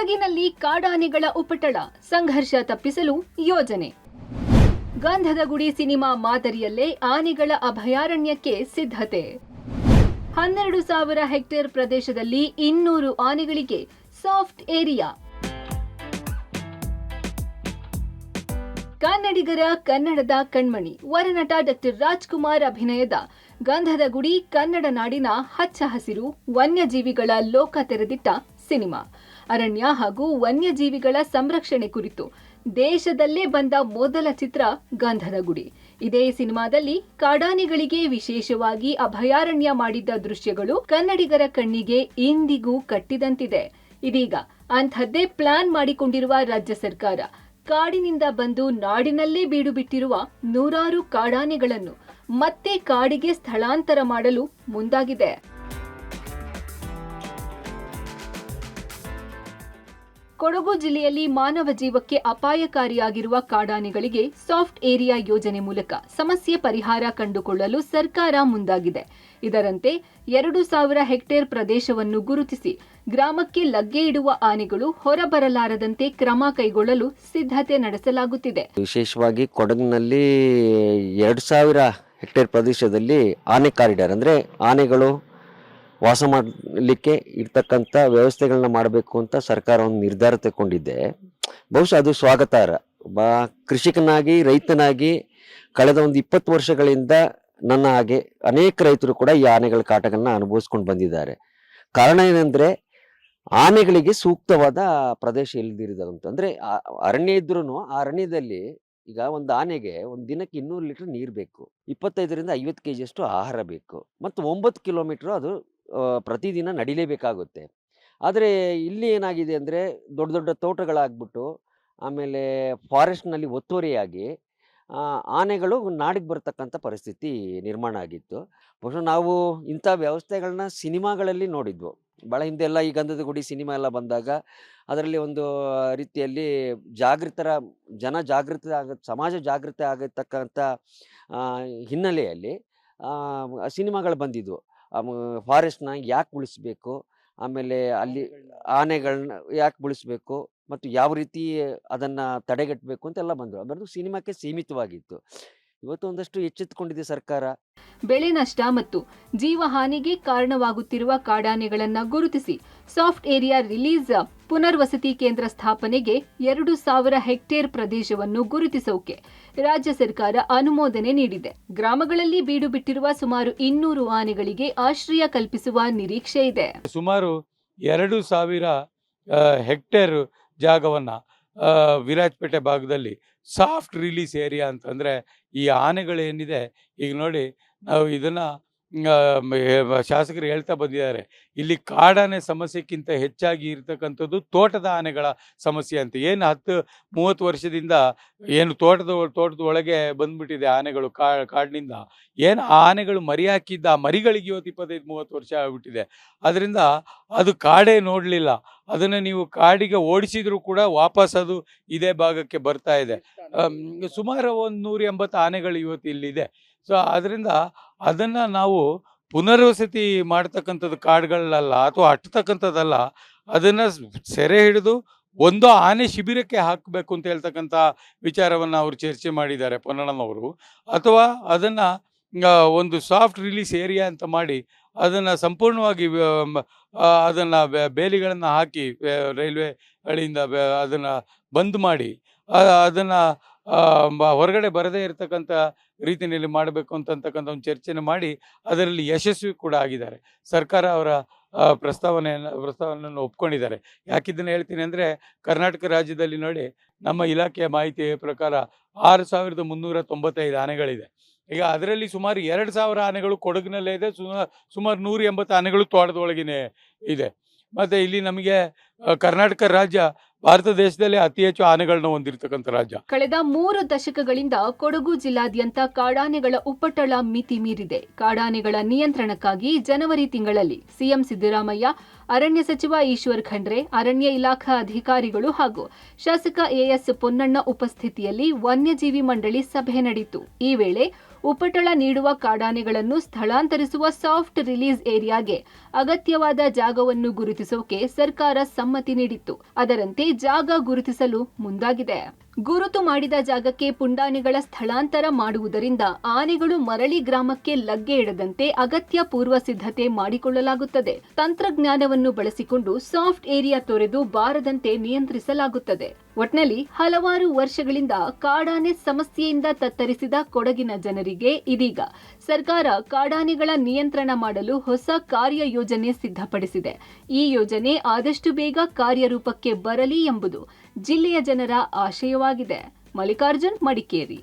ಕೊಡಗಿನಲ್ಲಿ ಕಾಡಾನೆಗಳ ಉಪಟಳ, ಸಂಘರ್ಷ ತಪ್ಪಿಸಲು ಯೋಜನೆ. ಗಂಧದ ಗುಡಿ ಸಿನಿಮಾ ಮಾದರಿಯಲ್ಲೇ ಆನೆಗಳ ಅಭಯಾರಣ್ಯಕ್ಕೆ ಸಿದ್ಧತೆ. ಹನ್ನೆರಡು ಸಾವಿರ ಹೆಕ್ಟೇರ್ ಪ್ರದೇಶದಲ್ಲಿ ಇನ್ನೂರು ಆನೆಗಳಿಗೆ ಸಾಫ್ಟ್ ಏರಿಯಾ. ಕನ್ನಡಿಗರ ಕನ್ನಡದ ಕಣ್ಮಣಿ, ವರನಟ ಡಾಕ್ಟರ್ ರಾಜ್ಕುಮಾರ್ ಅಭಿನಯದ ಗಂಧದ ಗುಡಿ ಕನ್ನಡ ನಾಡಿನ ಹಚ್ಚ ಹಸಿರು, ವನ್ಯಜೀವಿಗಳ ಲೋಕ ತೆರೆದಿಟ್ಟ ಸಿನಿಮಾ. ಅರಣ್ಯ ಹಾಗೂ ವನ್ಯಜೀವಿಗಳ ಸಂರಕ್ಷಣೆ ಕುರಿತು ದೇಶದಲ್ಲೇ ಬಂದ ಮೊದಲ ಚಿತ್ರ ಗಂಧದ ಗುಡಿ ಇದೇ ಸಿನಿಮಾದಲ್ಲಿ ಕಾಡಾನೆಗಳಿಗೆ ವಿಶೇಷವಾಗಿ ಅಭಯಾರಣ್ಯ ಮಾಡಿದ್ದ ದೃಶ್ಯಗಳು ಕನ್ನಡಿಗರ ಕಣ್ಣಿಗೆ ಇಂದಿಗೂ ಕಟ್ಟಿದಂತಿದೆ. ಇದೀಗ ಅಂಥದ್ದೇ ಪ್ಲಾನ್ ಮಾಡಿಕೊಂಡಿರುವ ರಾಜ್ಯ ಸರ್ಕಾರ ಕಾಡಿನಿಂದ ಬಂದು ನಾಡಿನಲ್ಲೇ ಬೀಡು ಬಿಟ್ಟಿರುವ ನೂರಾರು ಕಾಡಾನೆಗಳನ್ನು ಮತ್ತೆ ಕಾಡಿಗೆ ಸ್ಥಳಾಂತರ ಮಾಡಲು ಮುಂದಾಗಿದೆ. ಕೊಡಗು ಜಿಲ್ಲೆಯಲ್ಲಿ ಮಾನವ ಜೀವಕ್ಕೆ ಅಪಾಯಕಾರಿಯಾಗಿರುವ ಕಾಡಾನೆಗಳಿಗೆ ಸಾಫ್ಟ್ ಏರಿಯಾ ಯೋಜನೆ ಮೂಲಕ ಸಮಸ್ಯೆ ಪರಿಹಾರ ಕಂಡುಕೊಳ್ಳಲು ಸರ್ಕಾರ ಮುಂದಾಗಿದೆ. ಇದರಂತೆ ಎರಡು ಸಾವಿರ ಹೆಕ್ಟೇರ್ ಪ್ರದೇಶವನ್ನು ಗುರುತಿಸಿ ಗ್ರಾಮಕ್ಕೆ ಲಗ್ಗೆ ಇಡುವ ಆನೆಗಳು ಹೊರಬರಲಾರದಂತೆ ಕ್ರಮ ಕೈಗೊಳ್ಳಲು ಸಿದ್ಧತೆ ನಡೆಸಲಾಗುತ್ತಿದೆ. ವಿಶೇಷವಾಗಿ ಕೊಡಗಿನಲ್ಲಿ ಎರಡು ಸಾವಿರ ಹೆಕ್ಟೇರ್ ಪ್ರದೇಶದಲ್ಲಿ ಆನೆ ಕಾರಿಡಾರ್ ಅಂದ್ರೆ ಆನೆಗಳು ವಾಸ ಮಾಡಲಿಕ್ಕೆ ಇರ್ತಕ್ಕಂಥ ವ್ಯವಸ್ಥೆಗಳನ್ನ ಮಾಡಬೇಕು ಅಂತ ಸರ್ಕಾರ ಒಂದು ನಿರ್ಧಾರ ತಗೊಂಡಿದ್ದೆ ಬಹುಶಃ ಅದು ಸ್ವಾಗತಾರ್ಹ. ಒಬ್ಬ ಕೃಷಿಕನಾಗಿ, ರೈತನಾಗಿ ಕಳೆದ ಒಂದು ಇಪ್ಪತ್ತು ವರ್ಷಗಳಿಂದ ನನ್ನ ಹಾಗೆ ಅನೇಕ ರೈತರು ಕೂಡ ಈ ಆನೆಗಳ ಕಾಟಗಳನ್ನ ಅನುಭವಿಸ್ಕೊಂಡು ಬಂದಿದ್ದಾರೆ. ಕಾರಣ ಏನಂದ್ರೆ, ಆನೆಗಳಿಗೆ ಸೂಕ್ತವಾದ ಪ್ರದೇಶ ಇಲ್ದಿರೋದಂತ ಅಂದ್ರೆ, ಆ- ಅರಣ್ಯ ಇದ್ರೂ ಆ ಅರಣ್ಯದಲ್ಲಿ ಈಗ ಒಂದು ಆನೆಗೆ ಒಂದು ದಿನಕ್ಕೆ ಇನ್ನೂರು ಲೀಟರ್ ನೀರು ಬೇಕು. ಇಪ್ಪತ್ತೈದರಿಂದ ಐವತ್ತು ಕೆ ಜಿಯಷ್ಟು ಆಹಾರ ಬೇಕು. ಮತ್ತು ಒಂಬತ್ತು ಕಿಲೋಮೀಟ್ರ್ ಅದು ಪ್ರತಿದಿನ ನಡಿಲೇಬೇಕಾಗುತ್ತೆ. ಆದರೆ ಇಲ್ಲಿ ಏನಾಗಿದೆ ಅಂದರೆ ದೊಡ್ಡ ದೊಡ್ಡ ತೋಟಗಳಾಗ್ಬಿಟ್ಟು, ಆಮೇಲೆ ಫಾರೆಸ್ಟ್ನಲ್ಲಿ ಒತ್ತುವರಿಯಾಗಿ ಆನೆಗಳು ನಾಡಿಗೆ ಬರ್ತಕ್ಕಂಥ ಪರಿಸ್ಥಿತಿ ನಿರ್ಮಾಣ ಆಗಿತ್ತು. ಬಹುಶಃ ನಾವು ಇಂಥ ವ್ಯವಸ್ಥೆಗಳನ್ನ ಸಿನಿಮಾಗಳಲ್ಲಿ ನೋಡಿದ್ವು. ಭಾಳ ಹಿಂದೆ ಎಲ್ಲ ಈ ಗಂಧದ ಗುಡಿ ಸಿನಿಮಾ ಎಲ್ಲ ಬಂದಾಗ, ಅದರಲ್ಲಿ ಒಂದು ರೀತಿಯಲ್ಲಿ ಜಾಗೃತರ, ಜನ ಜಾಗೃತ ಆಗ, ಸಮಾಜ ಜಾಗೃತಿ ಆಗತಕ್ಕಂಥ ಹಿನ್ನೆಲೆಯಲ್ಲಿ ಸಿನಿಮಾಗಳು ಬಂದಿದ್ವು. ಫಾರೆಸ್ಟ್ನ ಯಾಕೆ ಉಳಿಸ್ಬೇಕು? ಆಮೇಲೆ ಅಲ್ಲಿ ಆನೆಗಳನ್ನ ಯಾಕೆ ಉಳಿಸ್ಬೇಕು? ಮತ್ತು ಯಾವ ರೀತಿ ಅದನ್ನು ತಡೆಗಟ್ಟಬೇಕು ಅಂತೆಲ್ಲ ಬಂದರು. ಅದರದ್ದು ಸಿನಿಮಾಕ್ಕೆ ಸೀಮಿತವಾಗಿತ್ತು. ಇವತ್ತು ಒಂದಷ್ಟು ಎಚ್ಚೆತ್ತುಕೊಂಡಿದೆ ಸರ್ಕಾರ. ಬೆಳೆ ನಷ್ಟ ಮತ್ತು ಜೀವ ಹಾನಿಗೆ ಕಾರಣವಾಗುತ್ತಿರುವ ಕಾಡಾನೆಗಳನ್ನು ಗುರುತಿಸಿ ಸಾಫ್ಟ್ ಏರಿಯಾ ರಿಲೀಸ್ ಪುನರ್ವಸತಿ ಕೇಂದ್ರ ಸ್ಥಾಪನೆಗೆ ಎರಡು ಸಾವಿರ ಹೆಕ್ಟೇರ್ ಪ್ರದೇಶವನ್ನು ಗುರುತಿಸೋಕೆ ರಾಜ್ಯ ಸರ್ಕಾರ ಅನುಮೋದನೆ ನೀಡಿದೆ. ಗ್ರಾಮಗಳಲ್ಲಿ ಬೀಡು ಬಿಟ್ಟಿರುವ ಸುಮಾರು ಇನ್ನೂರು ಆನೆಗಳಿಗೆ ಆಶ್ರಯ ಕಲ್ಪಿಸುವ ನಿರೀಕ್ಷೆ ಇದೆ. ಸುಮಾರು ಎರಡು ಸಾವಿರ ಹೆಕ್ಟೇರ್ ಜಾಗವನ್ನು ವಿರಾಜಪೇಟೆ ಭಾಗದಲ್ಲಿ ಸಾಫ್ಟ್ ರಿಲೀಸ್ ಏರಿಯಾ ಅಂತಂದರೆ ಈ ಆನೆಗಳೇನಿದೆ, ಈಗ ನೋಡಿ ನಾವು ಇದನ್ನು ಶಾಸಕರು ಹೇಳ್ತಾ ಬಂದಿದ್ದಾರೆ. ಇಲ್ಲಿ ಕಾಡಾನೆ ಸಮಸ್ಯೆಕ್ಕಿಂತ ಹೆಚ್ಚಾಗಿ ಇರತಕ್ಕಂಥದ್ದು ತೋಟದ ಆನೆಗಳ ಸಮಸ್ಯೆ ಅಂತ. ಏನು ಹತ್ತು ಮೂವತ್ತು ವರ್ಷದಿಂದ ಏನು ತೋಟದ ತೋಟದ ಒಳಗೆ ಬಂದ್ಬಿಟ್ಟಿದೆ ಆನೆಗಳು ಕಾ ಕಾಡಿನಿಂದ. ಏನು ಆ ಆನೆಗಳು ಮರಿ ಹಾಕಿದ್ದ ಆ ಮರಿಗಳಿಗೆ ಇವತ್ತು ಇಪ್ಪತ್ತೈದು ಮೂವತ್ತು ವರ್ಷ ಆಗ್ಬಿಟ್ಟಿದೆ. ಅದರಿಂದ ಅದು ಕಾಡೇ ನೋಡಲಿಲ್ಲ. ಅದನ್ನು ನೀವು ಕಾಡಿಗೆ ಓಡಿಸಿದರೂ ಕೂಡ ವಾಪಸ್ ಅದು ಇದೇ ಭಾಗಕ್ಕೆ ಬರ್ತಾ ಇದೆ. ಸುಮಾರು ಒಂದು ನೂರ ಎಂಬತ್ತು ಆನೆಗಳು ಇವತ್ತು ಇಲ್ಲಿದೆ. ಸೊ ಅದರಿಂದ ಅದನ್ನು ನಾವು ಪುನರ್ವಸತಿ ಮಾಡ್ತಕ್ಕಂಥದ್ದು ಕಾಡುಗಳಲ್ಲ ಅಥವಾ ಅಟ್ಟತಕ್ಕಂಥದ್ದಲ್ಲ ಅದನ್ನು ಸೆರೆ ಹಿಡಿದು ಒಂದು ಆನೆ ಶಿಬಿರಕ್ಕೆ ಹಾಕಬೇಕು ಅಂತ ಹೇಳ್ತಕ್ಕಂಥ ವಿಚಾರವನ್ನು ಅವರು ಚರ್ಚೆ ಮಾಡಿದ್ದಾರೆ ಪೊನ್ನಣ್ಣನವರು. ಅಥವಾ ಅದನ್ನು ಒಂದು ಸಾಫ್ಟ್ ರಿಲೀಸ್ ಏರಿಯಾ ಅಂತ ಮಾಡಿ ಅದನ್ನು ಸಂಪೂರ್ಣವಾಗಿ ಅದನ್ನು ಬೇಲಿಗಳನ್ನು ಹಾಕಿ ರೈಲ್ವೆ ಬೆ- ಅದನ್ನು ಬಂದ್ ಮಾಡಿ ಅದನ್ನು ಹೊರಗಡೆ ಬರದೇ ಇರತಕ್ಕಂಥ ರೀತಿಯಲ್ಲಿ ಮಾಡಬೇಕು ಅಂತಕ್ಕಂಥ ಒಂದು ಚರ್ಚೆನ ಮಾಡಿ ಅದರಲ್ಲಿ ಯಶಸ್ವಿ ಕೂಡ ಆಗಿದ್ದಾರೆ. ಸರ್ಕಾರ ಅವರ ಪ್ರಸ್ತಾವನೆಯನ್ನು ಪ್ರಸ್ತಾವನೆಯನ್ನು ಒಪ್ಕೊಂಡಿದ್ದಾರೆ. ಯಾಕಿದ್ದನ್ನು ಹೇಳ್ತೀನಿ ಅಂದರೆ ಕರ್ನಾಟಕ ರಾಜ್ಯದಲ್ಲಿ ನೋಡಿ ನಮ್ಮ ಇಲಾಖೆಯ ಮಾಹಿತಿ ಪ್ರಕಾರ ಆರು ಸಾವಿರದ ಮುನ್ನೂರ ತೊಂಬತ್ತೈದು ಆನೆಗಳಿದೆ. ಈಗ ಅದರಲ್ಲಿ ಸುಮಾರು ಎರಡು ಸಾವಿರ ಆನೆಗಳು ಕೊಡಗಿನಲ್ಲೇ ಇದೆ. ಸುಮಾರು ನೂರ ಎಂಬತ್ತು ಆನೆಗಳು ತೋಟದೊಳಗಿನೇ ಇದೆ. ಮತ್ತು ಇಲ್ಲಿ ನಮಗೆ ಕರ್ನಾಟಕ ರಾಜ್ಯ ಭಾರತ ದೇಶದಲ್ಲೇ ಅತಿ ಹೆಚ್ಚು ಆನೆಗಳನ್ನ ಹೊಂದಿರತಕ್ಕಂಥ ರಾಜ್ಯ. ಕಳೆದ ಮೂರು ದಶಕಗಳಿಂದ ಕೊಡಗು ಜಿಲ್ಲಾದ್ಯಂತ ಕಾಡಾನೆಗಳ ಉಪ್ಪಟಳ ಮಿತಿ ಮೀರಿದೆ. ಕಾಡಾನೆಗಳ ನಿಯಂತ್ರಣಕ್ಕಾಗಿ ಜನವರಿ ತಿಂಗಳಲ್ಲಿ ಸಿಎಂ ಸಿದ್ದರಾಮಯ್ಯ ಅರಣ್ಯ ಸಚಿವ ಈಶ್ವರ್ ಖಂಡ್ರೆ, ಅರಣ್ಯ ಇಲಾಖಾ ಅಧಿಕಾರಿಗಳು ಹಾಗೂ ಶಾಸಕ ಎಎಸ್ ಪೊನ್ನಣ್ಣ ಉಪಸ್ಥಿತಿಯಲ್ಲಿ ವನ್ಯಜೀವಿ ಮಂಡಳಿ ಸಭೆ ನಡೆಯಿತು. ಈ ವೇಳೆ ಉಪಟಳ ನೀಡುವ ಕಾಡಾನೆಗಳನ್ನು ಸ್ಥಳಾಂತರಿಸುವ ಸಾಫ್ಟ್ ರಿಲೀಸ್ ಏರಿಯಾಗೆ ಅಗತ್ಯವಾದ ಜಾಗವನ್ನು ಗುರುತಿಸೋಕೆ ಸರ್ಕಾರ ಸಮ್ಮತಿ ನೀಡಿತ್ತು. ಅದರಂತೆ ಜಾಗ ಗುರುತಿಸಲು ಮುಂದಾಗಿದೆ. ಗುರುತು ಮಾಡಿದ ಜಾಗಕ್ಕೆ ಪುಂಡಾನೆಗಳ ಸ್ಥಳಾಂತರ ಮಾಡುವುದರಿಂದ ಆನೆಗಳು ಮರಳಿ ಗ್ರಾಮಕ್ಕೆ ಲಗ್ಗೆ ಇಡದಂತೆ ಅಗತ್ಯ ಪೂರ್ವ ಸಿದ್ಧತೆ ಮಾಡಿಕೊಳ್ಳಲಾಗುತ್ತದೆ. ತಂತ್ರಜ್ಞಾನವನ್ನು ಬಳಸಿಕೊಂಡು ಸಾಫ್ಟ್ ಏರಿಯಾ ತೊರೆದು ಬಾರದಂತೆ ನಿಯಂತ್ರಿಸಲಾಗುತ್ತದೆ. ಒಟ್ನಲ್ಲಿ ಹಲವಾರು ವರ್ಷಗಳಿಂದ ಕಾಡಾನೆ ಸಮಸ್ಯೆಯಿಂದ ತತ್ತರಿಸಿದ ಕೊಡಗಿನ ಜನರಿಗೆ ಇದೀಗ ಸರ್ಕಾರ ಕಾಡಾನೆಗಳ ನಿಯಂತ್ರಣ ಮಾಡಲು ಹೊಸ ಕಾರ್ಯ ಯೋಜನೆ ಸಿದ್ಧಪಡಿಸಿದೆ. ಈ ಯೋಜನೆ ಆದಷ್ಟು ಬೇಗ ಕಾರ್ಯರೂಪಕ್ಕೆ ಬರಲಿ ಎಂಬುದು ಜಿಲ್ಲೆಯ ಜನರ ಆಶಯವಾಗಿದೆ. ಮಲ್ಲಿಕಾರ್ಜುನ್ ಮಡಿಕೇರಿ.